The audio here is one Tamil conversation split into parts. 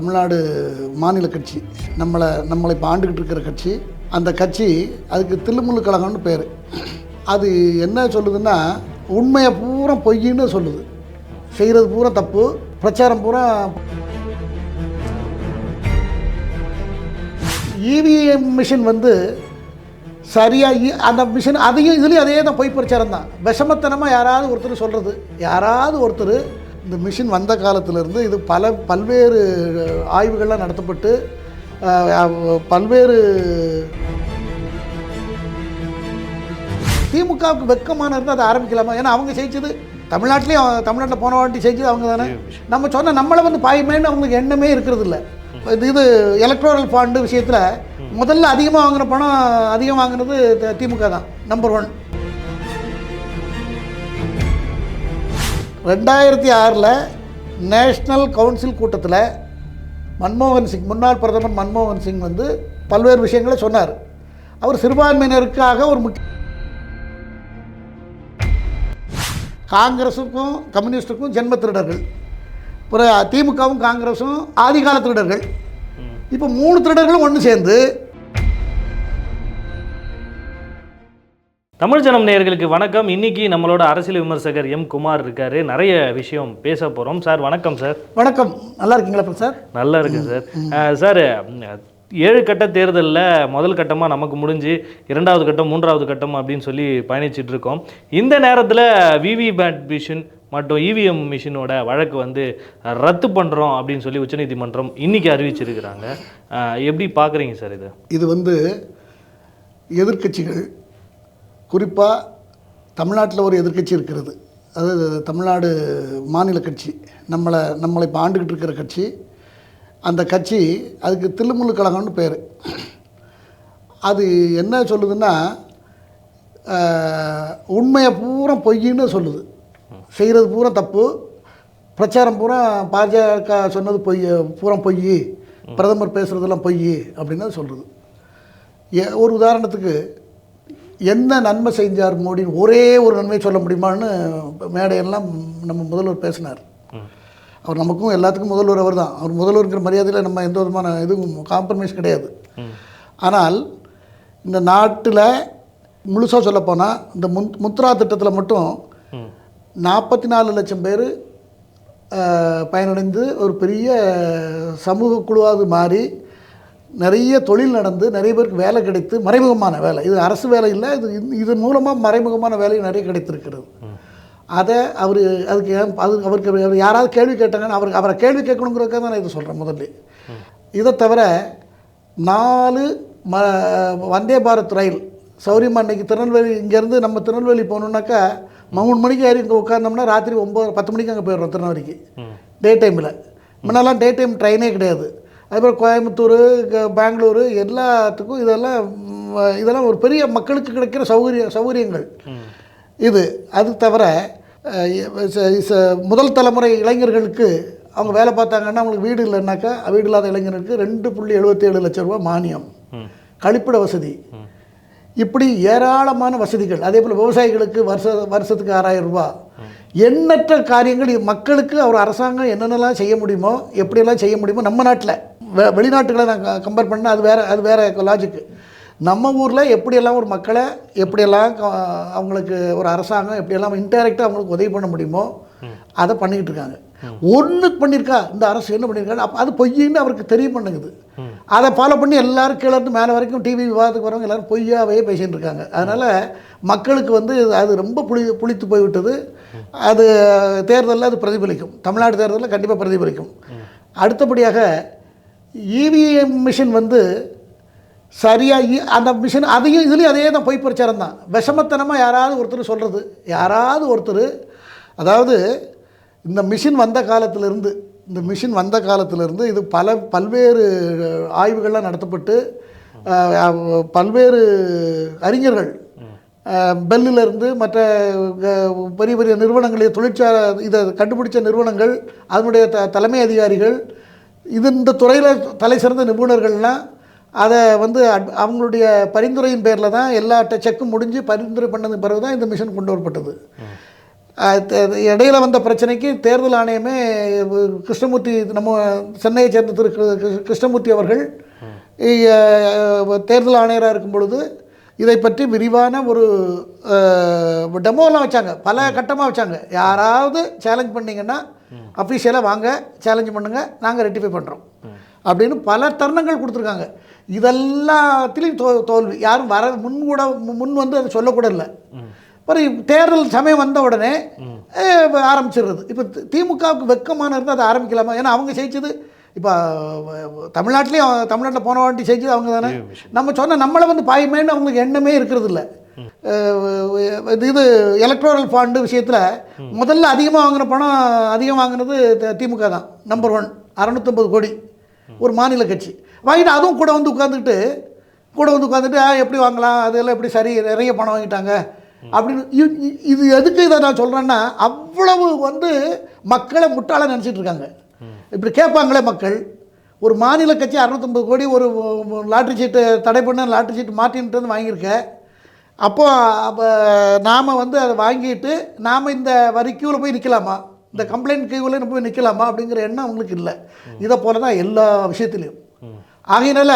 தமிழ்நாடு மாநில கட்சி நம்மளை நம்மளை இப்போ ஆண்டுக்கிட்டு இருக்கிற கட்சி அந்த கட்சி அதுக்கு தில்லுமுள்ளு கழகம்னு பேர். அது என்ன சொல்லுதுன்னா உண்மையை பூரா பொய்ன்னு சொல்லுது. செய்கிறது பூரா தப்பு பிரச்சாரம் பூரா இவிஎம் மிஷின் வந்து சரியாக அந்த மிஷின் அதையும் இதுலேயும் அதே தான் பொய் பிரச்சாரம் தான் விஷமத்தனமாக யாராவது ஒருத்தர் சொல்கிறது யாராவது ஒருத்தர் இந்த மிஷின் வந்த காலத்திலேருந்து இது பல பல்வேறு ஆய்வுகள்லாம் நடத்தப்பட்டு பல்வேறு திமுகவுக்கு வெக்கமான இருந்தால் அதை ஆரம்பிக்கலாமா? ஏன்னா அவங்க ஜெயிச்சது தமிழ்நாட்டிலையும் தமிழ்நாட்டில் போன வாட்டி செஞ்சது அவங்க தானே. நம்ம சொன்ன நம்மளை வந்து பாய்மேன்னு அவங்களுக்கு எண்ணமே இருக்கிறது இல்லை இது இது எலக்ட்ரோரல் ஃபாண்டு விஷயத்தில் முதல்ல அதிகமாக வாங்குற பணம் அதிகம் வாங்குனது திமுக தான் நம்பர் ஒன் ரெண்டாயிரத்தி ஆறில் நேஷ்னல் கவுன்சில் கூட்டத்தில் மன்மோகன் சிங் முன்னாள் பிரதமர் மன்மோகன் சிங் வந்து பல்வேறு விஷயங்களை சொன்னார். அவர் சிறுபான்மையினருக்காக ஒரு முக்கிய காங்கிரஸுக்கும் கம்யூனிஸ்டுக்கும் ஜென்ம திருடர்கள். அப்புறம் திமுகவும் காங்கிரஸும் ஆதிகால திருடர்கள். இப்போ மூணு திருடர்களும் ஒன்று சேர்ந்து தமிழ் ஜனம் நேயர்களுக்கு வணக்கம். இன்னைக்கு நம்மளோட அரசியல் விமர்சகர் எம் குமார் இருக்காரு. நிறைய விஷயம் பேச போறோம். சார் வணக்கம் சார். வணக்கம். நல்லா இருக்கீங்களா சார்? நல்லா இருக்கு சார். சார் ஏழு கட்ட தேர்தலில் முதல் கட்டமாக நமக்கு முடிஞ்சு இரண்டாவது கட்டம் மூன்றாவது கட்டம் அப்படின்னு சொல்லி பயணிச்சிட்டு இருக்கோம். இந்த நேரத்தில் விவி பேட் மிஷின் மற்றும் இவிஎம் மிஷினோட வழக்கு வந்து ரத்து பண்ணுறோம் அப்படின்னு சொல்லி உச்சநீதிமன்றம் இன்னைக்கு அறிவிச்சிருக்கிறாங்க. எப்படி பார்க்குறீங்க சார் இது? இது வந்து எதிர்க்கட்சிகள் குறிப்பாக தமிழ்நாட்டில் ஒரு எதிர்க்கட்சி இருக்கிறது. அது தமிழ்நாடு மாநில கட்சி. நம்மளை நம்மளை இப்போ ஆண்டுக்கிட்டு இருக்கிற கட்சி. அந்த கட்சி அதுக்கு தில்லுமுள்ளு கழகம்னு பேர். அது என்ன சொல்லுதுன்னா உண்மையை பூரா பொய்ன்னு சொல்லுது. செய்கிறது பூரா தப்பு. பிரச்சாரம் பூரா பாஜக சொன்னது பொய் பூரா பொய். பிரதமர் பேசுகிறதெல்லாம் பொய் அப்படின்னு சொல்கிறது ஏ- ஒரு உதாரணத்துக்கு என்ன நன்மை செஞ்சார் மோடின்னு ஒரே ஒரு நன்மை சொல்ல முடியுமான்னு மேடையெல்லாம் நம்ம முதல்வர் பேசினார். அவர் நமக்கும் எல்லாத்துக்கும் முதல்வர் அவர் தான் அவர் முதல்வருங்கிற மரியாதையில் நம்ம எந்த விதமான இதுவும் காம்ப்ரமைஸ் கிடையாது. ஆனால் இந்த நாட்டில் முழுசாக சொல்லப்போனால் இந்த முன் முத்ரா திட்டத்தில் மட்டும் நாற்பத்தி நாலு லட்சம் பேர் பயனடைந்து ஒரு பெரிய சமூக குழுவாக மாறி நிறைய தொழில் நடந்து நிறைய பேருக்கு வேலை கிடைத்து மறைமுகமான வேலை. இது அரசு வேலை இல்லை இது இது- இதன் மூலமாக மறைமுகமான வேலை நிறைய கிடைத்திருக்கிறது. அதை அவர் அதுக்கு அது அவருக்கு அவர் யாராவது கேள்வி கேட்டாங்கன்னா அவர் அவரை கேள்வி கேட்கணுங்கிறதுக்காக தான் நான் இதை சொல்கிறேன் முதல்ல. இதை தவிர நாலு ம வந்தே பாரத் ரயில் சௌரியமா அன்னைக்கு திருநெல்வேலி இங்கேருந்து நம்ம திருநெல்வேலி போகணுன்னாக்கா மூணு மணிக்கு ஏறி இங்கே உட்காந்தோம்னா ராத்திரி ஒம்பது பத்து மணிக்கு அங்கே போயிடுறோம் திருநெல்வேலிக்கு. டே டைமில் முன்னெல்லாம் டே டைம் ட்ரெயினே கிடையாது. அதுக்கப்புறம் கோயம்புத்தூர் பெங்களூரு எல்லாத்துக்கும் இதெல்லாம் இதெல்லாம் ஒரு பெரிய மக்களுக்கு கிடைக்கிற சௌகரிய சௌகரியங்கள். இது அது தவிர முதல் தலைமுறை இளைஞர்களுக்கு அவங்க வேலை பார்த்தாங்கன்னா அவங்களுக்கு வீடு இல்லைன்னாக்கா வீடு இல்லாத இளைஞர்களுக்கு ரெண்டு புள்ளி எழுபத்தேழு லட்சம் ரூபாய் மானியம். கழிப்பிட வசதி. இப்படி ஏராளமான வசதிகள் அதே போல் விவசாயிகளுக்கு வருஷ வருஷத்துக்கு ஆறாயிரம் ரூபாய். எண்ணற்ற காரியங்கள் மக்களுக்கு அவர் அரசாங்கம் என்னென்னலாம் செய்ய முடியுமோ எப்படியெல்லாம் செய்ய முடியுமோ நம்ம நாட்டில். வெ வெளிநாட்டுகளை நான் கம்பேர் பண்ணால் அது வேறு அது வேறு லாஜிக்கு நம்ம ஊரில் எப்படியெல்லாம் ஒரு மக்களை எப்படியெல்லாம் அவங்களுக்கு ஒரு அரசாங்கம் எப்படியெல்லாம் இன்டைரக்டாக அவங்களுக்கு உதவி பண்ண முடியுமோ அதை பண்ணிக்கிட்டு இருக்காங்க. ஒன்று பண்ணியிருக்கா இந்த அரசு என்ன பண்ணியிருக்காங்க அப்போ அது பொய்யின்னு அவருக்கு தெரிய பண்ணுங்குது அதை ஃபாலோ பண்ணி எல்லாரும் கீழே இருந்து மேலே வரைக்கும் டிவி விவாதத்துக்கு வரவங்க எல்லாரும் பொய்யாவே பேசிகிட்டு இருக்காங்க. அதனால் மக்களுக்கு வந்து அது ரொம்ப புளி புளித்து போய்விட்டது. அது தேர்தலில் அது பிரதிபலிக்கும். தமிழ்நாடு தேர்தலில் கண்டிப்பாக பிரதிபலிக்கும். அடுத்தபடியாக இவிஎம் மிஷின் வந்து சரியாக அந்த மிஷின் அதையும் இதுலேயும் அதே தான் பொய் பிரச்சாரம் தான். விஷமத்தனமாக யாராவது ஒருத்தர் சொல்கிறது யாராவது ஒருத்தர் அதாவது இந்த மிஷின் வந்த காலத்திலிருந்து இந்த மிஷின் வந்த காலத்திலிருந்து இது பல பல்வேறு ஆய்வுகள்லாம் நடத்தப்பட்டு பல்வேறு அறிஞர்கள் பெல்லிலிருந்து மற்ற பெரிய பெரிய நிறுவனங்கள் தொழிற்சாலை இதை கண்டுபிடிச்ச நிறுவனங்கள் அதனுடைய த தலைமை அதிகாரிகள் இது இந்த துறையில் தலை சிறந்த நிபுணர்கள்லாம் அதை வந்து அவங்களுடைய பரிந்துரையின் பேரில் தான் எல்லா செக்கும் முடிஞ்சு பரிந்துரை பண்ணது பிறகு தான் இந்த மிஷன் கொண்டு வரப்பட்டது. இடையில வந்த பிரச்சனைக்கு தேர்தல் ஆணையமே கிருஷ்ணமூர்த்தி நம்ம சென்னையை சேர்ந்த திரு கிரு- கிரு- கிருஷ்ணமூர்த்தி அவர்கள் தேர்தல் ஆணையராக இருக்கும் பொழுது இதை பற்றி விரிவான ஒரு டெமோலாம் வச்சாங்க. பல கட்டமாக வச்சாங்க. யாராவது சேலஞ்ச் பண்ணீங்கன்னா அஃபீஷியலாக வாங்க சேலஞ்ச் பண்ணுங்கள் நாங்கள் ரெட்டிஃபை பண்ணுறோம் அப்படின்னு பல தருணங்கள் கொடுத்துருக்காங்க. இதெல்லாத்திலையும் தோ தோல்வி. யாரும் வர முன் கூட முன் வந்து அதை சொல்லக்கூட இல்லை. அப்புறம் தேர்தல் சமயம் வந்த உடனே ஆரம்பிச்சிடுறது. இப்போ திமுகவுக்கு வெக்கமான இருந்தால் அதை ஆரம்பிக்கலாமா? ஏன்னா அவங்க ஜெயிச்சது இப்போ தமிழ்நாட்டிலையும் தமிழ்நாட்டில் போன வாட்டி செஞ்சது அவங்க தானே. நம்ம சொன்ன நம்மளை வந்து பாயுமேன்னு அவங்களுக்கு எண்ணமே இருக்கிறது இல்லை இது எலக்ட்ரோரல் ஃபாண்டு விஷயத்தில் முதல்ல அதிகமாக வாங்கின பணம் அதிகம் வாங்கினது த- திமுக தான். நம்பர் ஒன் அறநூற்றம்பது கோடி. ஒரு மாநில கட்சி. வாங்கிட்டு அதுவும் கூட வந்து உட்காந்துக்கிட்டு கூட வந்து உட்காந்துட்டு "ஆ, எப்படி வாங்கலாம்? அதெல்லாம் எப்படி சரி? நிறைய பணம் வாங்கிட்டாங்க. அப்படின்னு இது எதுக்கு இதை நான் சொல்கிறேன்னா அவ்வளவு வந்து மக்களை முட்டாள நினச்சிட்டு இருக்காங்க. இப்படி கேட்பாங்களே மக்கள். ஒரு மாநில கட்சி அறுநூத்தொம்பது கோடி ஒரு லாட்ரி சீட்டு தடை பண்ண லாட்ரி சீட்டு மாற்றின்ட்டு வந்து வாங்கியிருக்க. அப்போ அப்போ நாம் வந்து அதை வாங்கிட்டு நாம் இந்த வரி கியூவில் போய் நிற்கலாமா இந்த கம்ப்ளைண்ட் கியூவில் போய் நிற்கலாமா அப்படிங்கிற எண்ணம் அவங்களுக்கு இல்லை. இதை போல தான் எல்லா விஷயத்துலையும். ஆகையினால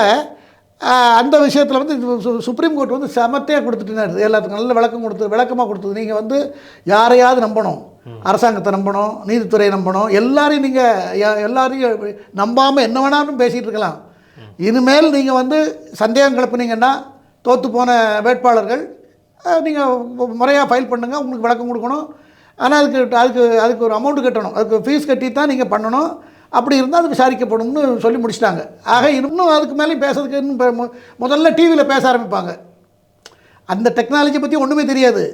அந்த விஷயத்தில் வந்து சு- சுப்ரீம் கோர்ட் வந்து சமத்தையாக கொடுத்துட்டு எல்லாத்துக்கும் நல்ல விளக்கம் கொடுத்து விளக்கமாக கொடுத்தது. நீங்கள் வந்து யாரையாவது நம்பணும். அரசாங்கத்தை நம்பணும் நீதித்துறையை நம்பணும். எல்லாரையும் நீங்கள் எல்லாரையும் நம்பாமல் என்ன வேணாலும் பேசிகிட்டு இருக்கலாம். இனிமேல் நீங்கள் வந்து சந்தேகம் கிளப்புனீங்கன்னா தோற்று போன வேட்பாளர்கள் நீங்கள் முறையாக ஃபைல் பண்ணுங்கள் உங்களுக்கு விளக்கம் கொடுக்கணும். ஆனால் அதுக்கு அதுக்கு அதுக்கு ஒரு அமௌண்ட் கட்டணும். அதுக்கு ஃபீஸ் கட்டி தான் நீங்கள் பண்ணணும். அப்படி இருந்தால் அது விசாரிக்கப்படும்னு சொல்லி முடிச்சிட்டாங்க. ஆக இன்னும் அதுக்கு மேலேயும் பேசுறதுக்கு இன்னும் முதல்ல டிவியில் பேச ஆரம்பிப்பாங்க. அந்த டெக்னாலஜி பற்றி ஒன்றுமே தெரியாது.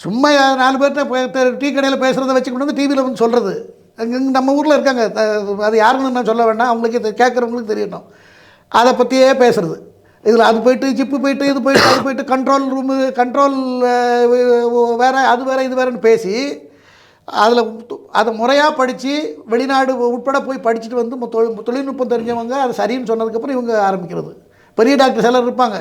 சும்மா நாலு பேர்கிட்ட டீ கடையில் பேசுகிறத வச்சு கொண்டு வந்து டிவியில் வந்து சொல்கிறது அங்கே நம்ம ஊரில் இருக்காங்க. அது யாருன்னு நான் சொல்ல வேண்டாம். அவங்களுக்கு கேட்குறவங்களுக்கு தெரியட்டும். அதை பற்றியே பேசுகிறது இதில் அது போயிட்டு ஜிப்பு போயிட்டு இது போயிட்டு அது போயிட்டு கண்ட்ரோல் ரூமு கண்ட்ரோல் வேறு அது வேறு இது வேறுன்னு பேசி அதில் அதை முறையாக படித்து வெளிநாடு உட்பட போய் படிச்சுட்டு வந்து தொழில்நுட்பம் தெரிஞ்சவங்க அது சரின்னு சொன்னதுக்கப்புறம் இவங்க ஆரம்பிக்கிறது. பெரிய டாக்டர் சிலர் இருப்பாங்க.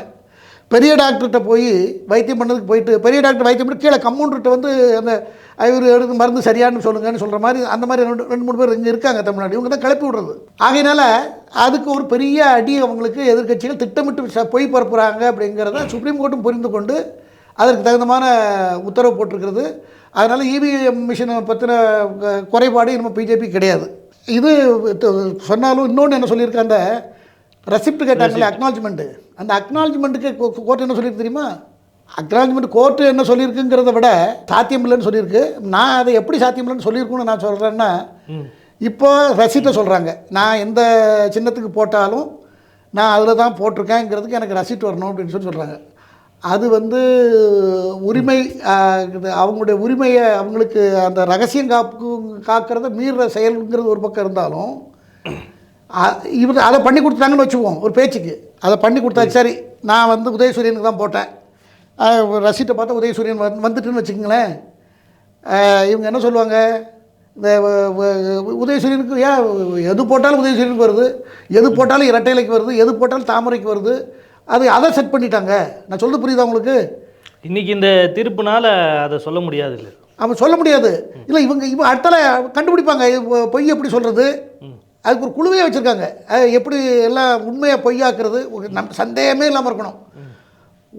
பெரிய டாக்டர்கிட்ட போய் வைத்தியம் பண்ணதுக்கு போயிட்டு பெரிய டாக்டர் வைத்தியம் பண்ணி கீழே கம்பவுண்டர்கிட்ட வந்து அந்த இவர் எடுத்து மருந்து சரியானு சொல்லுங்கன்னு சொல்கிற மாதிரி அந்த மாதிரி ரெண்டு ரெண்டு மூணு பேர் இங்கே இருக்காங்க தமிழ்நாடு. இவங்க தான் கிளப்பி விடுறது. ஆகையினால அதுக்கு ஒரு பெரிய அடி அவங்களுக்கு எதிர்க்கட்சிகள் திட்டமிட்டு ச- பொய் பரப்புகிறாங்க அப்படிங்கிறத சுப்ரீம் கோர்ட்டும் புரிந்து கொண்டு அதற்கு தகுந்தமான உத்தரவு போட்டிருக்கிறது. அதனால் இவிஎம் மிஷினை பற்றின குறைபாடு இன்னும் பிஜேபி கிடையாது. இது சொன்னாலும் இன்னொன்று என்ன சொல்லியிருக்காங்க அந்த ரெசிப்ட் கேட்டாங்களே அக்னாலஜ்மெண்ட்டு அந்த அக்னாலஜ்மெண்ட்டுக்கு கோர்ட் என்ன சொல்லியிருக்கு தெரியுமா? அக்னாலஜ்மெண்ட் கோர்ட்டு என்ன சொல்லியிருக்குங்கிறத விட சாத்தியம் இல்லைன்னு சொல்லியிருக்கு. நான் அதை எப்படி சாத்தியம் இல்லைன்னு சொல்லியிருக்குன்னு நான் சொல்கிறேன்னா இப்போ ரசீட்டை சொல்கிறாங்க நான் எந்த சின்னத்துக்கு போட்டாலும் நான் அதில் தான் போட்டிருக்கேங்கிறதுக்கு எனக்கு ரசீட் வரணும் அப்படின்னு சொல்லி சொல்கிறாங்க அது வந்து உரிமை அவங்களுடைய உரிமையை அவங்களுக்கு அந்த ரகசியம் காப்பு காக்கிறத மீறுற செயலுங்கிறது ஒரு பக்கம் இருந்தாலும் இவர் அதை பண்ணி கொடுத்தாங்கன்னு வச்சுக்குவோம் ஒரு பேச்சுக்கு. அதை பண்ணி கொடுத்தா சரி நான் வந்து உதயசூரியனுக்கு தான் போட்டேன். ரசீட்டை பார்த்தா உதயசூரியன் வந்து வந்துட்டுன்னு வச்சுக்கோங்களேன். இவங்க என்ன சொல்லுவாங்க? இந்த உதயசூரியனுக்கு ஏன் எது போட்டாலும் உதயசூரியனுக்கு வருது எது போட்டாலும் இரட்டைலைக்கு வருது எது போட்டாலும் தாமரைக்கு வருது அது அதை செட் பண்ணிட்டாங்க. நான் சொல்றது புரியுதா உங்களுக்கு? இன்னைக்கு இந்த தீர்ப்புனால அதை சொல்ல முடியாது இல்லை அவன் சொல்ல முடியாது. இல்லை இவங்க இவங்க அடுத்தால கண்டுபிடிப்பாங்க. பொய் எப்படி சொல்கிறது அதுக்கு ஒரு குழுவையே வச்சுருக்காங்க. எப்படி எல்லாம் உண்மையை பொய்யாக்குறது நம் சந்தேகமே இல்லாமல் இருக்கணும்.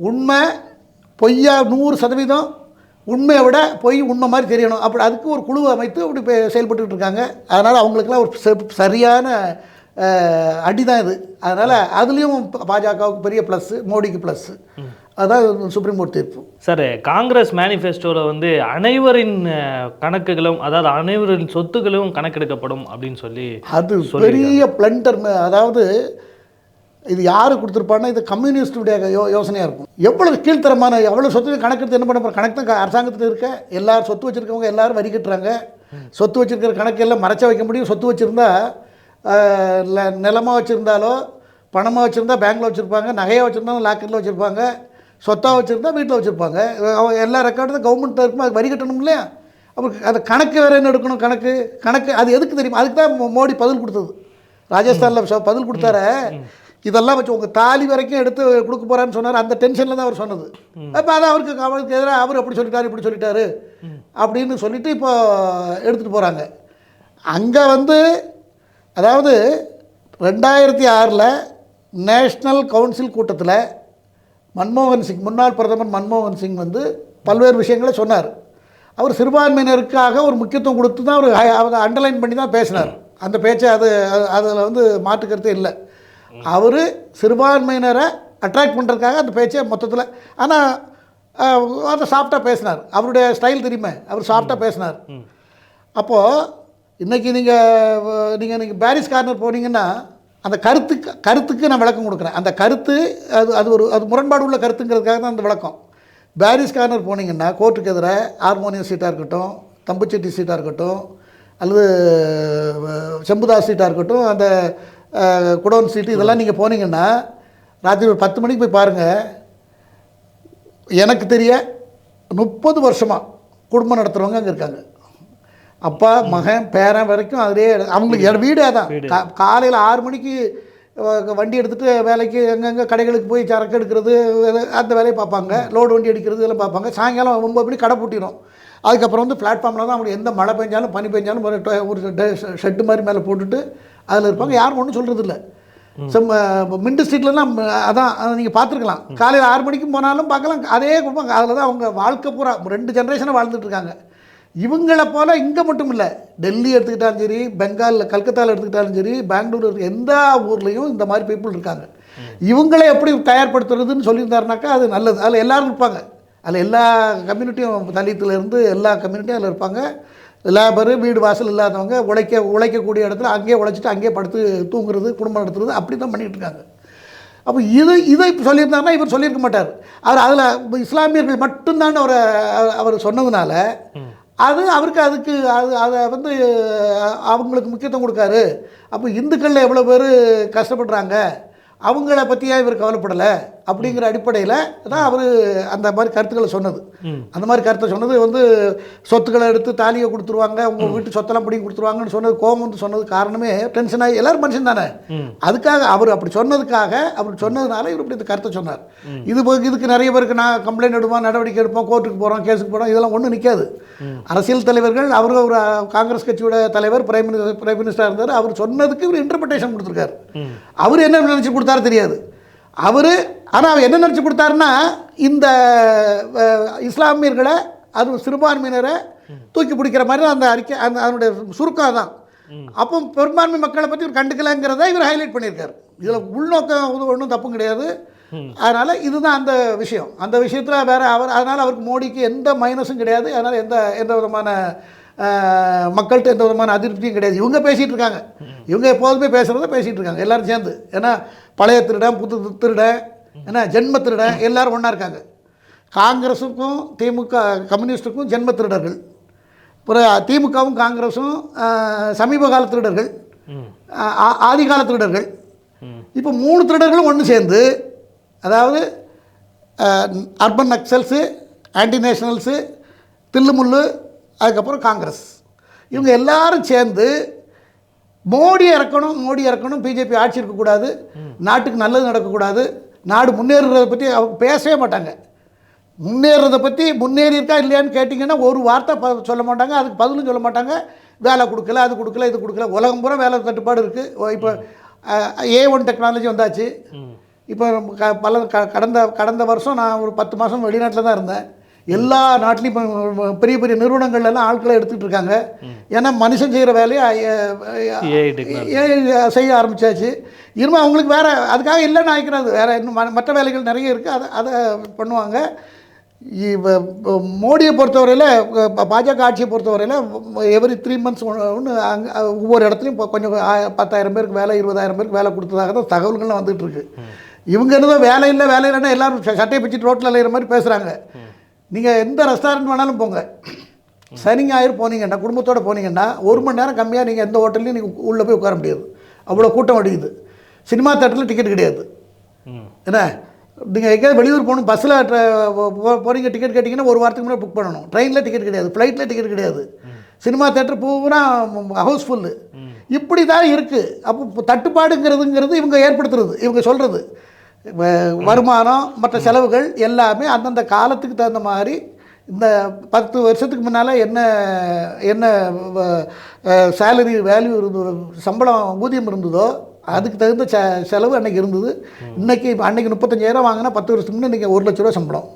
உண்மை பொய்யா நூறு சதவீதம் உண்மையை விட பொய் உண்மை மாதிரி தெரியணும். அப்படி அதுக்கு ஒரு குழுவை அமைத்து அப்படி செயல்பட்டுக்கிட்டு இருக்காங்க. அதனால் அவங்களுக்குலாம் ஒரு சரியான அடி தான் இது. அதனால் அதுலேயும் பாஜகவுக்கு பெரிய ப்ளஸ்ஸு மோடிக்கு ப்ளஸ்ஸு அதான் சுப்ரீம் கோர்ட் தீர்ப்பு. சார் காங்கிரஸ் மேனிஃபெஸ்டோவில் வந்து அனைவரின் கணக்குகளும் அதாவது அனைவரின் சொத்துக்களும் கணக்கெடுக்கப்படும் அப்படின்னு சொல்லி அது பெரிய பிளண்டர் அதாவது இது யார் கொடுத்துருப்பான்னா இது கம்யூனிஸ்டுடைய யோ யோசனையாக இருக்கும். எவ்வளவு கீழ்த்தரமான எவ்வளோ சொத்து கணக்கெடுத்து என்ன பண்ண போகிற கணக்கு தான் அரசாங்கத்தில் இருக்க. எல்லாரும் சொத்து வச்சுருக்கவங்க எல்லாரும் வரி கட்டுறாங்க. சொத்து வச்சுருக்கிற கணக்கு எல்லாம் மறைச்ச வைக்க முடியும். சொத்து வச்சுருந்தா நிலமாக வச்சுருந்தாலோ பணமாக வச்சுருந்தா பேங்க்கில் வச்சுருப்பாங்க. நகையாக வச்சுருந்தாலும் லாக்கரில் வச்சுருப்பாங்க. சொத்தாக வச்சுருந்தா வீட்டில் வச்சுருப்பாங்க. அவங்க எல்லா ரெக்கார்டும் தான் கவர்மெண்ட்டில் இருக்கும் அது வரி கட்டணும் இல்லையா? அப்போ அது கணக்கு வேறு என்ன எடுக்கணும்? கணக்கு கணக்கு அது எதுக்கு தெரியுமா? அதுக்கு தான் மோ- மோடி பதில் கொடுத்தது. ராஜஸ்தானில் பதில் கொடுத்தார. இதெல்லாம் வச்சு உங்கள் தாலி வரைக்கும் எடுத்து கொடுக்க போகிறான்னு சொன்னார். அந்த டென்ஷனில் தான் அவர் சொன்னது. அப்போ அதை அவருக்கு அவருக்கு எதிராக அவர் அப்படி சொல்லிட்டாரு இப்படி சொல்லிட்டாரு அப்படின்னு சொல்லிட்டு இப்போ எடுத்துகிட்டு போகிறாங்க அங்கே வந்து அதாவது ரெண்டாயிரத்தி ஆறில் நேஷ்னல் கவுன்சில் கூட்டத்தில் மன்மோகன் சிங் முன்னாள் பிரதமர் மன்மோகன் சிங் வந்து பல்வேறு விஷயங்களை சொன்னார். அவர் சிறுபான்மையினருக்காக ஒரு முக்கியத்துவம் கொடுத்து தான் அவர் அண்டர்லைன் பண்ணி தான் பேசினார். அந்த பேச்சை அது அதில் வந்து மாற்றுக்கருத்தே இல்லை. அவர் சிறுபான்மையினரை அட்ராக்ட் பண்ணுறதுக்காக அந்த பேச்சை மொத்தத்தில் ஆனால் அதை சாஃப்டாக பேசினார். அவருடைய ஸ்டைல் தெரியுமே அவர் சாஃப்டாக பேசினார். அப்போது இன்றைக்கி நீங்கள் நீங்கள் நீங்கள் பாரிஸ் கார்னர் போனீங்கன்னா அந்த கருத்துக்கு கருத்துக்கு நான் விளக்கம் கொடுக்குறேன். அந்த கருத்து அது அது ஒரு அது முரண்பாடு உள்ள கருத்துங்கிறதுக்காக தான் அந்த விளக்கம். பாரிஸ் கார்னர் போனீங்கன்னா கோர்ட்டுக்கு எதிராக ஹார்மோனியம் சீட்டாக இருக்கட்டும் தம்புச்செட்டி சீட்டாக இருக்கட்டும் அல்லது செம்புதாஸ் சீட்டாக இருக்கட்டும் அந்த குடோன் சீட்டு இதெல்லாம் நீங்கள் போனீங்கன்னா ராத்திரி ஒரு பத்து மணிக்கு போய் பாருங்கள் எனக்கு தெரிய முப்பது வருஷமாக குடும்பம் நடத்துகிறவங்க அங்கே இருக்காங்க. அப்பா மகன் பேரன் வரைக்கும் அதிலே அவங்களுக்கு என் வீடே தான் காலையில் ஆறு மணிக்கு வண்டி எடுத்துகிட்டு வேலைக்கு எங்கெங்கே கடைகளுக்கு போய் சரக்கு எடுக்கிறது அந்த வேலையை பார்ப்பாங்க. லோடு வண்டி அடிக்கிறது இதெல்லாம் பார்ப்பாங்க. சாயங்காலம் ஒன்பது மணி கடை பூட்டிடும் அதுக்கப்புறம் வந்து பிளாட்ஃபார்மில் தான் அவங்க எந்த மழை பெஞ்சாலும் பனி பெஞ்சாலும் ஒரு டொ- ஒரு ஷெட்டு மாதிரி மேலே போட்டுட்டு அதில் இருப்பாங்க. யாரும் ஒன்றும் சொல்கிறது இல்லை. செம் மிண்டு ஸ்ட்ரீட்லலாம் அதான் நீங்கள் பார்த்துருக்கலாம். காலையில் ஆறு மணிக்கு போனாலும் பார்க்கலாம். அதே குடும்பம். அதில் தான் அவங்க வாழ்க்கை பூரா ரெண்டு ஜென்ரேஷனாக வாழ்ந்துட்டு இருக்காங்க. இவங்களை போல் இங்கே மட்டும் இல்லை. டெல்லி எடுத்துக்கிட்டாலும் சரி பெங்காலில் கல்கத்தாவில் எடுத்துக்கிட்டாலும் சரி பெங்களூர் எடுத்து எந்த ஊர்லேயும் இந்த மாதிரி பீப்புள் இருக்காங்க. இவங்களை எப்படி தயார்படுத்துறதுன்னு சொல்லியிருந்தாருனாக்கா அது நல்லது. அதில் எல்லோரும் இருப்பாங்க. அதில் எல்லா கம்யூனிட்டியும் தலித்துலேருந்து எல்லா கம்யூனிட்டியும் அதில் இருப்பாங்க. லேபரு வீடு வாசல் இல்லாதவங்க உழைக்க உழைக்கக்கூடிய இடத்துல அங்கேயே உழைச்சிட்டு அங்கேயே படுத்து தூங்குறது குடும்பம் நடத்துறது அப்படி தான் பண்ணிகிட்டு இருக்காங்க. அப்போ இது இதை இப்போ சொல்லியிருந்தாருன்னா இவர் சொல்லியிருக்க மாட்டார். அவர் அதில் இஸ்லாமியர்கள் மட்டும்தான் அவரை அவர் சொன்னதுனால அது அவருக்கு அதுக்கு அது அதை வந்து அவங்களுக்கு முக்கியத்துவம் கொடுக்காரு. அப்போ இந்துக்களில் எவ்வளோ பேர் கஷ்டப்படுறாங்க? அவங்கள பற்றியா இவர் கவலைப்படலை அப்படிங்கிற அடிப்படையில் தான் அவர் அந்த மாதிரி கருத்துக்களை சொன்னது. அந்த மாதிரி கருத்தை சொன்னது வந்து சொத்துக்களை எடுத்து தாலியை கொடுத்துருவாங்க உங்கள் வீட்டு சொத்தெல்லாம் பிடிங்கி கொடுத்துருவாங்கன்னு சொன்னது கோபம் வந்து சொன்னது காரணமே டென்ஷன் ஆகி எல்லாரும் மனுஷன் தானே. அதுக்காக அவர் அப்படி சொன்னதுக்காக அப்படி சொன்னதுனால இவர் இப்படி இந்த கருத்தை சொன்னார். இது இதுக்கு நிறைய பேருக்கு நான் கம்ப்ளைண்ட் எடுப்போம் நடவடிக்கை எடுப்போம் கோர்ட்டுக்கு போகிறோம் கேஸுக்கு போகிறோம் இதெல்லாம் ஒன்றும் நிற்காது அரசியல் தலைவர்கள் அவர் ஒரு காங்கிரஸ் கட்சியோட தலைவர் பிரைம் மினிஸ்டர் பிரைம் மினிஸ்டராக இருந்தார் அவர் சொன்னதுக்கு இவர் இன்டர்பிரிட்டேஷன் கொடுத்துருக்காரு. அவர் என்ன நினச்சி கொடுத்தாரு? தெரியாது. அவர் ஆனால் அவர் என்ன நினச்சி கொடுத்தாருன்னா இந்த இஸ்லாமியர்களை அது சிறுபான்மையினரை தூக்கி பிடிக்கிற மாதிரி அந்த அறிக்கை அந்த அதனுடைய சுருக்கம் தான் அப்போ பெரும்பான்மை மக்களை பற்றி இவர் கண்டுக்கலைங்கிறத இவர் ஹைலைட் பண்ணியிருக்காரு. இதில் உள்நோக்கம் ஒன்றும் தப்பும் கிடையாது. அதனால் இதுதான் அந்த விஷயம். அந்த விஷயத்தில் வேறு அவர் அதனால் அவருக்கு மோடிக்கு எந்த மைனஸும் கிடையாது. அதனால் எந்த எந்த விதமான மக்கள்கிட்ட எந்த விதமான அதிருப்தியும் கிடையாது. இவங்க பேசிகிட்டு இருக்காங்க இவங்க எப்போதுமே பேசுகிறத பேசிகிட்டு இருக்காங்க எல்லாரும் சேர்ந்து. ஏன்னா பழைய திருடன் புது திருடன் ஏன்னா ஜென்ம திருடன் எல்லாரும் ஒன்றா இருக்காங்க. காங்கிரஸுக்கும் திமுக கம்யூனிஸ்ட்டுக்கும் ஜென்ம திருடர்கள். அப்புறம் திமுகவும் காங்கிரஸும் சமீப கால திருடர்கள். ஆதிகால திருடர்கள். இப்போ மூணு திருடர்களும் ஒன்று சேர்ந்து அதாவது அர்பன் நக்சல்ஸு ஆன்டி நேஷனல்ஸு தில்லுமுள்ளு அதுக்கப்புறம் காங்கிரஸ். இவங்க எல்லாரும் சேர்ந்து மோடி இறக்கணும் மோடி இறக்கணும் பிஜேபி ஆட்சி இருக்கக்கூடாது நாட்டுக்கு நல்லது நடக்கக்கூடாது நாடு முன்னேறுறதை பற்றி அவங்க பேசவே மாட்டாங்க. முன்னேறதை பற்றி முன்னேறி இருக்கா இல்லையான்னு கேட்டிங்கன்னா ஒரு வார்த்தை ப சொல்ல மாட்டாங்க அதுக்கு பதிலும் சொல்ல மாட்டாங்க. வேலை கொடுக்கல அது கொடுக்கல இது கொடுக்கல. உலகம் பூரா வேலை தட்டுப்பாடு இருக்குது இப்போ ஏ ஒன் டெக்னாலஜி வந்தாச்சு. இப்போ க பல க கடந்த கடந்த வருஷம் நான் ஒரு பத்து மாதம் வெளிநாட்டில் தான் இருந்தேன். எல்லா நாட்டிலையும் பெரிய பெரிய நிறுவனங்கள்ல எல்லாம் ஆட்களை எடுத்துகிட்டு இருக்காங்க. ஏன்னா மனுஷன் செய்கிற வேலையை செய்ய ஆரம்பிச்சாச்சு. இனிமேல் அவங்களுக்கு வேறு அதுக்காக இல்லைன்னு நினைக்கிறது வேறு இன்னும் மற்ற வேலைகள் நிறைய இருக்குது அதை அதை பண்ணுவாங்க. இப்ப மோடியை பொறுத்தவரையில் பாஜக ஆட்சியை பொறுத்தவரையில் எவ்ரி த்ரீ மந்த்ஸ் ஒன்று அங்கே ஒவ்வொரு இடத்துலையும் இப்போ கொஞ்சம் பத்தாயிரம் பேருக்கு வேலை இருபதாயிரம் பேருக்கு வேலை கொடுத்ததாக தான் தகவல்கள்லாம் வந்துட்டு இருக்கு. இவங்க என்ன வேலை இல்லை வேலை இல்லைன்னா எல்லாரும் சட்டையை பிடிச்சிட்டு ரோட்டில் அலையிற மாதிரி பேசுகிறாங்க நீங்கள் எந்த ரெஸ்டாரண்ட் வேணாலும் போங்க. சனி ஞாயிறு போனீங்கன்னா குடும்பத்தோடு போனீங்கன்னா ஒரு மணி நேரம் கம்மியாக நீங்கள் எந்த ஹோட்டல்லையும் நீங்கள் உள்ளே போய் உட்கார முடியாது. அவ்வளோ கூட்டம் அடிக்குது. சினிமா தேட்டரில் டிக்கெட் கிடையாது. என்ன? நீங்கள் எங்கேயாவது வெளியூர் போகணும் பஸ்ஸில் போகிறீங்க டிக்கெட் கேட்டிங்கன்னா ஒரு வாரத்துக்கு முன்னாடி புக் பண்ணணும். ட்ரெயினில் டிக்கெட் கிடையாது ஃப்ளைட்டில் டிக்கெட் கிடையாது. சினிமா தேட்டர் பூரா ஹவுஸ்ஃபுல்லு இப்படி தான் இருக்குது அப்போ தட்டுப்பாடுங்கிறதுங்கிறது இவங்க ஏற்படுத்துறது இவங்க சொல்கிறது வருமானம் மற்ற செலவுகள் எல்லாமே அந்தந்த காலத்துக்கு தகுந்த மாதிரி இந்த பத்து வருஷத்துக்கு முன்னால் என்ன என்ன சேலரி வேல்யூ இருந்ததோ சம்பளம் ஊதியம் இருந்ததோ அதுக்கு தகுந்த செ செலவு அன்னைக்கு இருந்தது. இன்னைக்கு இப்போ அன்னைக்கு முப்பத்தஞ்சாயிரம் வாங்கினா பத்து வருஷத்துக்கு முன்னே இன்றைக்கி ஒரு லட்ச ரூபா சம்பளம்.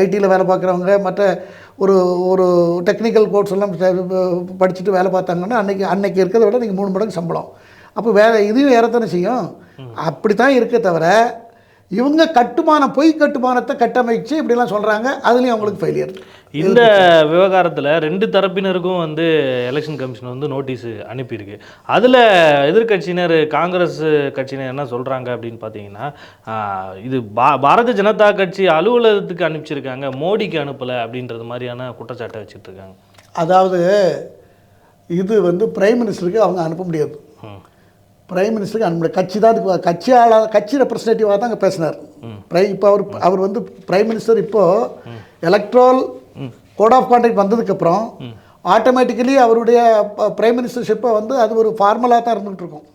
ஐடியில் வேலை பார்க்குறவங்க மற்ற ஒரு ஒரு டெக்னிக்கல் கோர்ஸ் எல்லாம் படிச்சுட்டு வேலை பார்த்தாங்கன்னா அன்னைக்கு அன்னைக்கு இருக்கிறத விட நீங்கள் மூணு மடங்கு சம்பளம். அப்போ வேற இதையும் ஏறத்தானே செய்யும்? அப்படி தான் இருக்கே தவிர இவங்க கட்டுமானம் பொய் கட்டுமானத்தை கட்டமைச்சு இப்படிலாம் சொல்கிறாங்க அதுலேயும் அவங்களுக்கு ஃபெயிலியர் இந்த விவகாரத்தில் ரெண்டு தரப்பினருக்கும் வந்து எலெக்ஷன் கமிஷன் வந்து நோட்டீஸ் அனுப்பியிருக்கு. அதில் எதிர்க்கட்சியினர் காங்கிரஸ் கட்சியினர் என்ன சொல்கிறாங்க அப்படின்னு பார்த்தீங்கன்னா இது பா பாரதிய ஜனதா கட்சி அலுவலகத்துக்கு அனுப்பிச்சிருக்காங்க மோடிக்கு அனுப்பலை அப்படின்றது மாதிரியான குற்றச்சாட்டை வச்சுட்டு இருக்காங்க. அதாவது இது வந்து பிரைம் மினிஸ்டருக்கு அவங்க அனுப்ப முடியாது. ம். பிரைம் மினிஸ்டருக்கு முடியாது கட்சி தான் அதுக்கு கட்சியாளர் கட்சி ரெப்ரஸன்டேட்டிவாக தான் அங்கே பேசினார். பிரை இப்போ அவர் அவர் வந்து பிரைம் மினிஸ்டர் இப்போது எலக்ட்ரால் கோட் ஆஃப் கான்டாக்ட் வந்ததுக்கப்புறம் ஆட்டோமேட்டிக்கலி அவருடைய பிரைம் மினிஸ்டர்ஷிப்பை வந்து அது ஒரு ஃபார்மலாக தான் இருந்துகிட்டு இருக்கும்.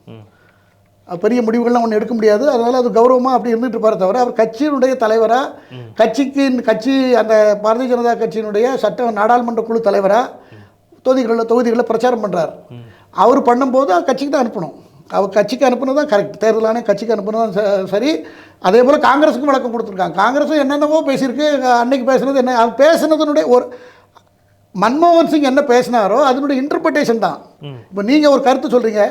பெரிய முடிவுகள்லாம் ஒன்றும் எடுக்க முடியாது. அதனால் அது கௌரவமாக அப்படி இருந்துட்டு இருப்பாரே தவிர அவர் கட்சியினுடைய தலைவராக கட்சிக்கு கட்சி அந்த பாரதிய ஜனதா கட்சியினுடைய சட்ட நாடாளுமன்ற குழு தலைவராக தொகுதிகளில் தொகுதிகளில் பிரச்சாரம் பண்ணுறார் அவர் பண்ணும்போது கட்சிக்கு தான் அனுப்பணும். அவர் கட்சிக்கு அனுப்புனது தான் கரெக்ட் தேர்தல் ஆணையம் கட்சிக்கு அனுப்புனது தான் ச- சரி. அதே போல் காங்கிரஸுக்கும் விளக்கம் கொடுத்துருக்காங்க. காங்கிரஸும் என்னென்னவோ பேசியிருக்கு. அன்னைக்கு பேசுனது என்ன? அது பேசுனதுனுடைய ஒரு மன்மோகன் சிங் என்ன பேசினாரோ அதனுடைய இன்டர்பிரிட்டேஷன் தான். இப்போ நீங்கள் ஒரு கருத்து சொல்கிறீங்க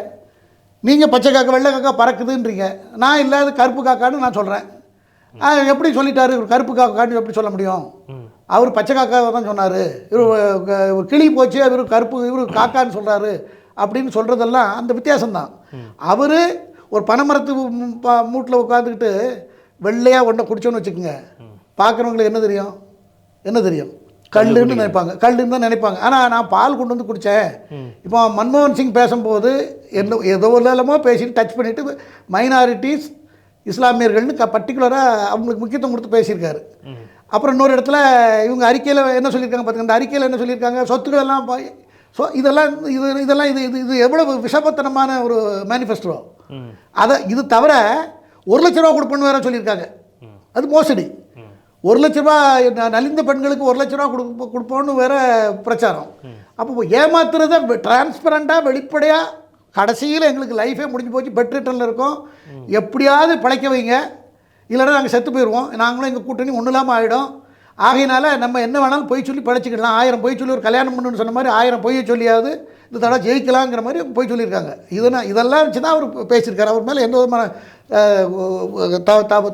நீங்கள் பச்சை காக்கா வெள்ளை காக்கா பறக்குதுன்றீங்க. நான் இல்லாத கருப்பு காக்கான்னு நான் சொல்கிறேன் எப்படி சொல்லிட்டாரு? இவர் கருப்பு காக்கான்னு எப்படி சொல்ல முடியும்? அவர் பச்சை காக்காவை தான் சொன்னார். இவர் கிளி போச்சு இவர் கருப்பு இவர் காக்கான்னு சொல்கிறாரு அப்படின்னு சொல்கிறதெல்லாம் அந்த வித்தியாசம்தான். அவர் ஒரு பனைமரத்து மூட்டில் உட்காந்துக்கிட்டு வெள்ளையாக ஒன்றை குடிச்சோன்னு வச்சுக்கோங்க. பார்க்குறவங்களுக்கு என்ன தெரியும்? என்ன தெரியும்? கல்லுன்னு நினைப்பாங்க. கல்லுன்னு தான் நினைப்பாங்க. ஆனால் நான் பால் கொண்டு வந்து குடித்தேன் இப்போ மன்மோகன் சிங் பேசும்போது என்ன ஏதோ இல்லாமோ பேசிட்டு டச் பண்ணிவிட்டு மைனாரிட்டிஸ் இஸ்லாமியர்கள்னு க பர்டிகுலராக அவங்களுக்கு முக்கியத்துவம் கொடுத்து பேசியிருக்காரு. அப்புறம் இன்னொரு இடத்துல இவங்க அறிக்கையில் என்ன சொல்லியிருக்காங்க பார்த்துங்க இந்த அறிக்கையில் என்ன சொல்லியிருக்காங்க? சொத்துக்கள் எல்லாம் போய் ஸோ இதெல்லாம் இது இதெல்லாம் இது இது இது எவ்வளவு விஷபத்தனமான ஒரு மேனிஃபெஸ்டோ. அதை இது தவிர ஒரு லட்ச ரூபா கொடுப்பேன்னு வேற சொல்லியிருக்காங்க. அது மோசடி. ஒரு லட்ச ரூபா நலிந்த பெண்களுக்கு ஒரு லட்ச ரூபா கொடுப்போம் கொடுப்போம்னு வேற பிரச்சாரம். அப்போ ஏமாத்துறத டிரான்ஸ்பரண்ட்டாக வெளிப்படையாக கடைசியில் எங்களுக்கு லைஃபே முடிஞ்சு போச்சு பெட் ரிட்டர்னில் இருக்கோம். எப்படியாவது பிழைக்க வைங்க. இல்லைன்னா நாங்கள் செத்து போயிடுவோம் நாங்களும் எங்கள் கூட்டணி ஒன்றும் இல்லாமல் ஆகிடும் ஆகையினால நம்ம என்ன வேணாலும் பொய் சொல்லி படைச்சிக்கலாம் ஆயிரம் பொய் சொல்லி ஒரு கல்யாணம் பண்ணுன்னு சொன்ன மாதிரி ஆயிரம் பொய்யை சொல்லியாவது இந்த தடவை ஜெயிக்கலாங்கிற மாதிரி பொய் சொல்லியிருக்காங்க. இதெல்லாம் இதெல்லாம் வச்சு தான் அவர் பேசியிருக்காரு. அவர் மேலே எந்த விதமான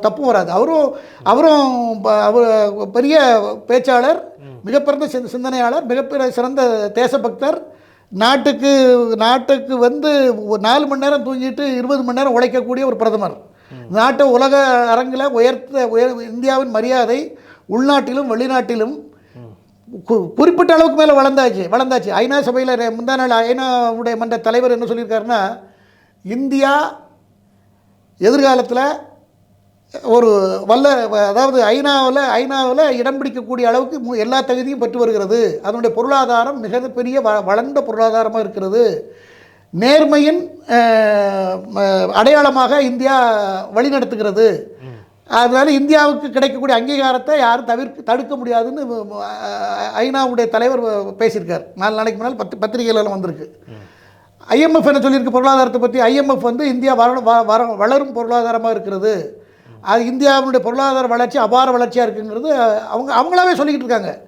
தப்பும் வராது. அவரும் அவரும் அவர் பெரிய பேச்சாளர் மிகப்பிறந்த சிந்த- சிந்தனையாளர் மிகப்பெரிய சிறந்த தேசபக்தர். நாட்டுக்கு நாட்டுக்கு வந்து நாலு மணி நேரம் தூங்கிட்டு இருபது மணி நேரம் உழைக்கக்கூடிய ஒரு பிரதமர். நாட்டை உலக அரங்கில் உயர்த்த உயர் இந்தியாவின் மரியாதை உள்நாட்டிலும் வெளிநாட்டிலும் கு- குறிப்பிட்ட அளவுக்கு மேலே வளர்ந்தாச்சு வளர்ந்தாச்சு. ஐநா சபையில் முந்தா நாள் ஐநாவுடைய மன்ற தலைவர் என்ன சொல்லியிருக்காருன்னா இந்தியா எதிர்காலத்தில் ஒரு வல்ல அதாவது ஐநாவில் ஐநாவில் இடம் பிடிக்கக்கூடிய அளவுக்கு மு- எல்லா தகுதியும் பெற்று வருகிறது. அதனுடைய பொருளாதாரம் மிகப்பெரிய வ வளர்ந்த பொருளாதாரமாக இருக்கிறது. நேர்மையின் அடையாளமாக இந்தியா வழிநடத்துகிறது. அதனால இந்தியாவுக்கு கிடைக்கக்கூடிய அங்கீகாரத்தை யாரும் தவிர்க்க தடுக்க முடியாதுன்னு ஐநாவுடைய தலைவர் பேசியிருக்கார். நாலு நாளைக்கு முன்னால் பத்து பத்திரிகைகளெல்லாம் வந்திருக்கு. ஐஎம்எஃப் என்ன சொல்லியிருக்க? பொருளாதாரத்தை பற்றி ஐஎம்எஃப் வந்து இந்தியா வள வ- வர வளரும் பொருளாதாரமாக இருக்கிறது. அது இந்தியாவுடைய பொருளாதார வளர்ச்சி அபார வளர்ச்சியாக இருக்குங்கிறது அவங்க அவங்களாவே சொல்லிக்கிட்டு இருக்காங்க.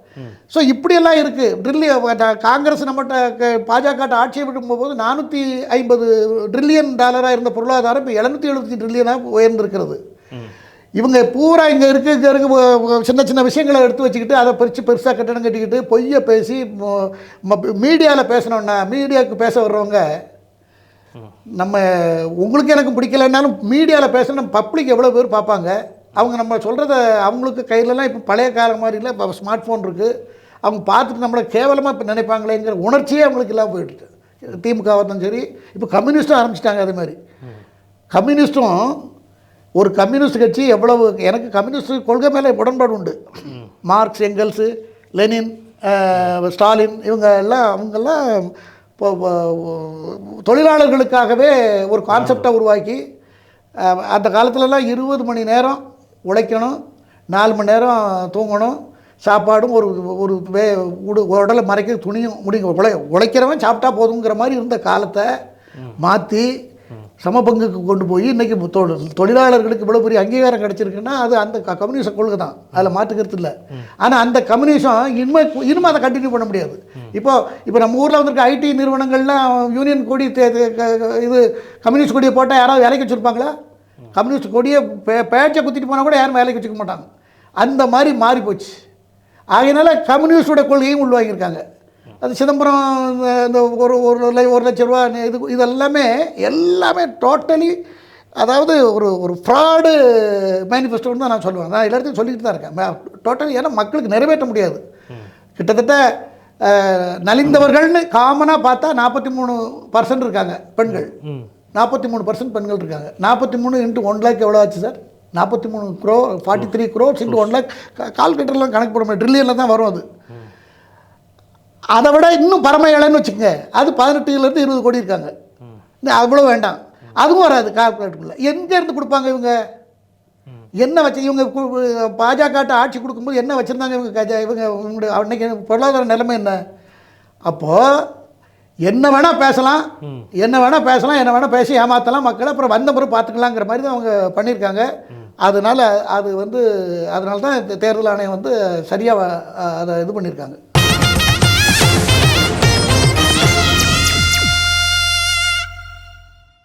ஸோ இப்படியெல்லாம் இருக்குது ட்ரில்லி காங்கிரஸ் நம்மகிட்ட பாஜக ஆட்சியை விடும்போது நானூற்றி ஐம்பது ட்ரில்லியன் டாலராக இருந்த பொருளாதாரம் இப்போ எழுநூற்றி எழுபத்தி ட்ரில்லியனாக உயர்ந்திருக்கிறது. இவங்க பூரா இங்கே இருக்க இங்கே இருக்க சின்ன சின்ன விஷயங்களை எடுத்து வச்சுக்கிட்டு அதை பிரித்து பெருசாக கட்டணம் கட்டிக்கிட்டு பொய்யை பேசி மீடியாவில் பேசணுன்னா மீடியாவுக்கு பேச வர்றவங்க நம்ம உங்களுக்கு எனக்கு பிடிக்கலைன்னாலும் மீடியாவில் பேசணும் பப்ளிக் எவ்வளோ பேர் பார்ப்பாங்க. அவங்க நம்ம சொல்கிறத அவங்களுக்கு கையிலலாம் இப்போ பழைய காலம் மாதிரி இல்லை இப்போ ஸ்மார்ட் ஃபோன் இருக்குது அவங்க பார்த்துட்டு நம்மளை கேவலமாக இப்போ நினைப்பாங்களேங்கிற உணர்ச்சியே அவங்களுக்கு இல்லாமல் போயிடுச்சு திமுக இருந்தாலும் சரி இப்போ கம்யூனிஸ்ட்டும் ஆரம்பிச்சிட்டாங்க அதே மாதிரி. கம்யூனிஸ்ட்டும் ஒரு கம்யூனிஸ்ட் கட்சி எவ்வளவு எனக்கு கம்யூனிஸ்ட் கொள்கை மேலே உடன்பாடு உண்டு. மார்க்ஸ் எங்கல்ஸு லெனின் ஸ்டாலின் இவங்க எல்லாம் அவங்கெல்லாம் இப்போ தொழிலாளர்களுக்காகவே ஒரு கான்செப்டை உருவாக்கி அந்த காலத்துலலாம் இருபது மணி நேரம் உழைக்கணும் நாலு மணி நேரம் தூங்கணும் சாப்பாடும் ஒரு ஒரு வே உடு உடலை மறைக்க துணியும் முடிங்க உழை உழைக்கிறவன் சாப்பிட்டா போதுங்கிற மாதிரி இருந்த காலத்தை மாற்றி சமபங்குக்கு கொண்டு போய் இன்றைக்கி தொழிலாளர்களுக்கு இவ்வளோ பெரிய அங்கீகாரம் கிடச்சிருக்குன்னா அது அந்த க- கம்யூனிச கொள்கை தான். அதில் மாற்றுக்கிறது இல்லை. ஆனால் அந்த கம்யூனிசம் இனிமே இனிமே அதை கண்டினியூ பண்ண முடியாது. இப்போ இப்போ நம்ம ஊரில் வந்திருக்க ஐடி நிறுவனங்கள்லாம் யூனியன் கொடி தே- இது கம்யூனிஸ்ட் கொடியை போட்டால் யாராவது வேலைக்கு வச்சுருப்பாங்களா? கம்யூனிஸ்ட் கொடியை பே பேச்சை குத்திட்டு போனால் கூட யாரும் வேலைக்கு வச்சுக்க மாட்டாங்க. அந்த மாதிரி மாறி போச்சு ஆகையினால கம்யூனிஸ்டோட கொள்கையும் உள்வாங்கியிருக்காங்க. அது சிதம்பரம் இந்த ஒரு ஒரு ஒரு லட்ச ரூபா இது இதெல்லாமே எல்லாமே டோட்டலி அதாவது ஒரு ஒரு ஃப்ராடு மேனிஃபெஸ்டோன்னு தான் நான் சொல்லுவேன். நான் எல்லாத்தையும் சொல்லிக்கிட்டு தான் இருக்கேன். டோட்டலி ஏன்னா மக்களுக்கு நிறைவேற்ற முடியாது. கிட்டத்தட்ட நலிந்தவர்கள்னு காமனாக பார்த்தா நாற்பத்தி மூணு பர்சன்ட் இருக்காங்க பெண்கள். நாற்பத்தி மூணு பர்சன்ட் பெண்கள் இருக்காங்க. நாற்பத்தி மூணு இன்ட்டு ஒன் லேக் எவ்வளோ ஆச்சு சார் நாற்பத்தி மூணு crore forty three crores into one lakh கால்குலேட்டர்லாம் கணக்கு போட முடியும் ட்ரில்லியனில் தான் வரும் அது. அதை விட இன்னும் பரம ஏழைன்னு வச்சுக்கோங்க. அது பதினெட்டுலேருந்து இருபது கோடி இருக்காங்க. அவ்வளோ வேண்டாம். அதுவும் வராது கால்குலேட்டருக்குள்ள எங்கேருந்து கொடுப்பாங்க இவங்க? என்ன வச்சு இவங்க பாஜக ஆட்சி கொடுக்கும்போது என்ன வச்சுருந்தாங்க இவங்க? கஜா இவங்க இவங்களுடைய அன்னைக்கு பொருளாதார நிலைமை என்ன? அப்போது என்ன வேணால் பேசலாம். என்ன வேணால் பேசலாம் என்ன வேணால் பேசி ஏமாற்றலாம் மக்களை. அப்புறம் வந்த பிறகு பார்த்துக்கலாங்கிற மாதிரி தான் அவங்க பண்ணியிருக்காங்க. அதனால் அது வந்து அதனால தான் தேர்தல் ஆணையம் வந்து சரியாக அதை இது பண்ணியிருக்காங்க.